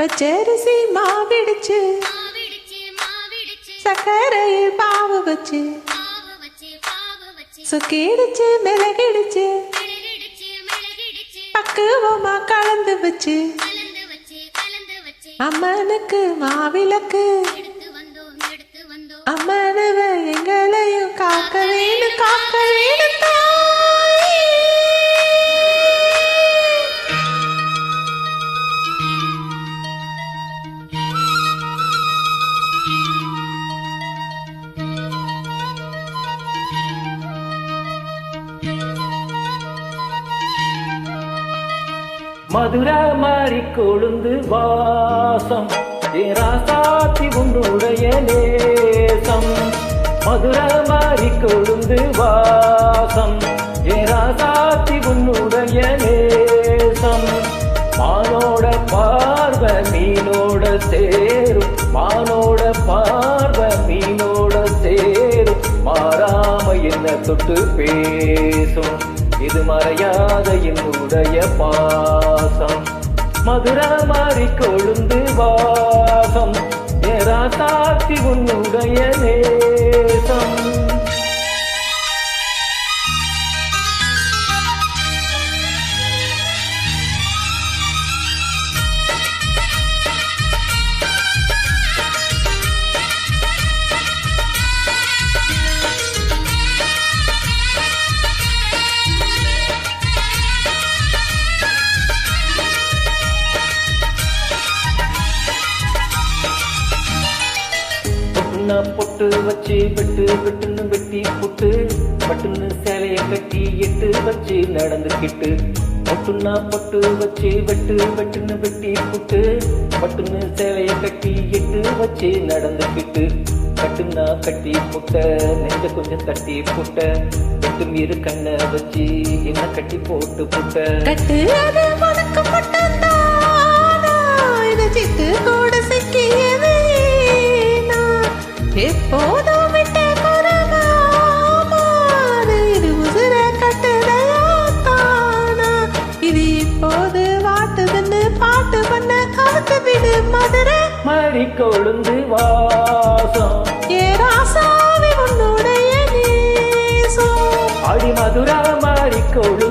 பச்சரிசி மாவிடிச்சு சக்கரையில் பாவு வச்சு சுக்கிடிச்சு மிளகிடிச்சு பக்குவமா கலந்து வச்சு அம்மனுக்கு மாவிளக்கு. அம்மனவ எங்களையும் காக்க வேணும் காக்க வேணும் மதுரா மாறி கொழுந்து வாசம். ராசாத்தி உன்னுடைய நேசம். மதுரா மாறி கொழுந்து வாசம். ராசாத்தி உன்னுடைய நேசம். மானோட பார்வை மீனோட சேரும். மானோட பார்வை மீனோட சேரும். மாறாம என்ன தொட்டு பேசும். இது மறையாத என்னுடைய பாசம். மதுரை மாறி கொழுந்து வாசம். நேரா தாத்தி உன்னுடைய நேசம் நான் பொட்டு வச்சு வெட்டு வெட்டுன்னு வெட்டி புட்டு பட்டுன்னு சேலைய கட்டி எட்டு வச்சு நடந்துக்கிட்டு பொட்டுன்னா பொட்டு வச்சு வெட்டு வெட்டுன்னு வெட்டி புட்டு பட்டுன்னு சேலைய கட்டி எட்டு வச்சு நடந்துக்கிட்டு கட்டுனா கட்டி புட்ட நெஞ்ச கொஞ்சம் தட்டி புட்ட வெட்டு மீறு கண்ணை வச்சு என்ன கட்டி போட்டு புட்ட. கட்டு மாறி கொழுந்து வாசம். அடி மதுரா மாறி கொழுந்து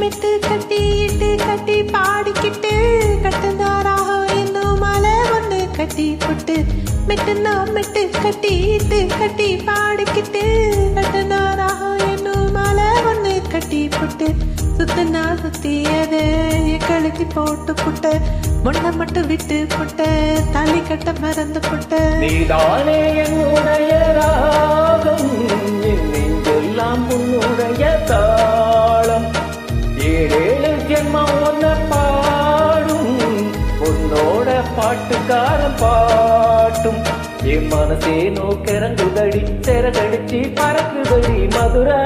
விட்டுனா மெட்டு கட்டி இட்டு கட்டி பாடிக்கிட்டு கட்டுனாராக இன்னும் மலை ஒன்று கட்டி புட்டு மெட்டுனா மெட்டு கட்டி இட்டு கட்டி பாடிக்கிட்டு கட்டுனாராக இன்னும் மலை ஒன்று கட்டி புட்டு சுத்தினா சுத்தி அதை கழுத்தி போட்டு புட்ட முன்ன மட்டும் விட்டு புட்ட தாலி கட்ட மறந்து புட்ட. நீதானே என்னுடைய ஏழேழு ஜென்மம் ஒன்ன பாடும். உன்னோட பாட்டுக்காரன் பாட்டும். என் மனசே நோக்கிறங்குதடி சிறகடிச்சு பறக்குதடி மதுரை.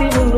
மதுரை மாறி